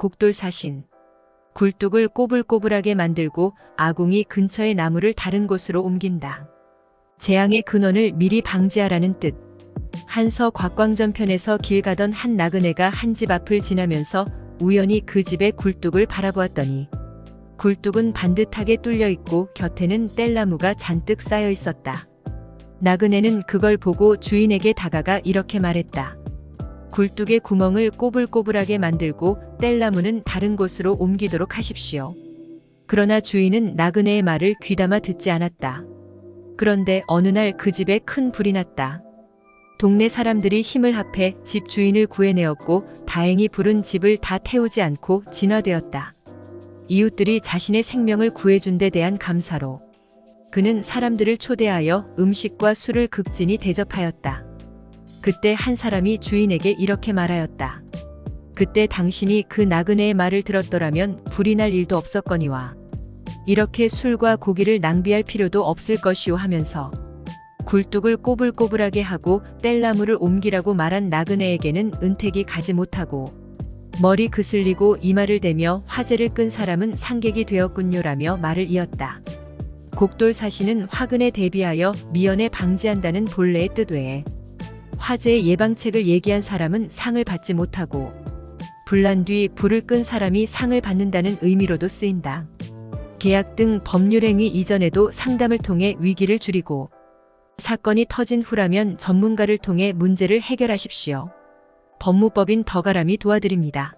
곡돌사신. 굴뚝을 꼬불꼬불하게 만들고 아궁이 근처의 나무를 다른 곳으로 옮긴다. 재앙의 근원을 미리 방지하라는 뜻. 한서 곽광전 편에서 길 가던 한 나그네가 한 집 앞을 지나면서 우연히 그 집의 굴뚝을 바라보았더니 굴뚝은 반듯하게 뚫려 있고 곁에는 뗄나무가 잔뜩 쌓여 있었다. 나그네는 그걸 보고 주인에게 다가가 이렇게 말했다. 굴뚝의 구멍을 꼬불꼬불하게 만들고 뗄나무는 다른 곳으로 옮기도록 하십시오. 그러나 주인은 나그네의 말을 귀담아 듣지 않았다. 그런데 어느 날 그 집에 큰 불이 났다. 동네 사람들이 힘을 합해 집 주인을 구해내었고 다행히 불은 집을 다 태우지 않고 진화되었다. 이웃들이 자신의 생명을 구해준 데 대한 감사로 그는 사람들을 초대하여 음식과 술을 극진히 대접하였다. 그때 한 사람이 주인에게 이렇게 말하였다. 그때 당신이 그 나그네의 말을 들었더라면 불이 날 일도 없었거니와 이렇게 술과 고기를 낭비할 필요도 없을 것이오 하면서 굴뚝을 꼬불꼬불하게 하고 뗄나무를 옮기라고 말한 나그네에게는 은택이 가지 못하고 머리 그슬리고 이마를 대며 화제를 끈 사람은 상객이 되었군요라며 말을 이었다. 곡돌 사시는 화근에 대비하여 미연에 방지한다는 본래의 뜻 외에 화재의 예방책을 얘기한 사람은 상을 받지 못하고 불난 뒤 불을 끈 사람이 상을 받는다는 의미로도 쓰인다. 계약 등 법률 행위 이전에도 상담을 통해 위기를 줄이고 사건이 터진 후라면 전문가를 통해 문제를 해결하십시오. 법무법인 더가람이 도와드립니다.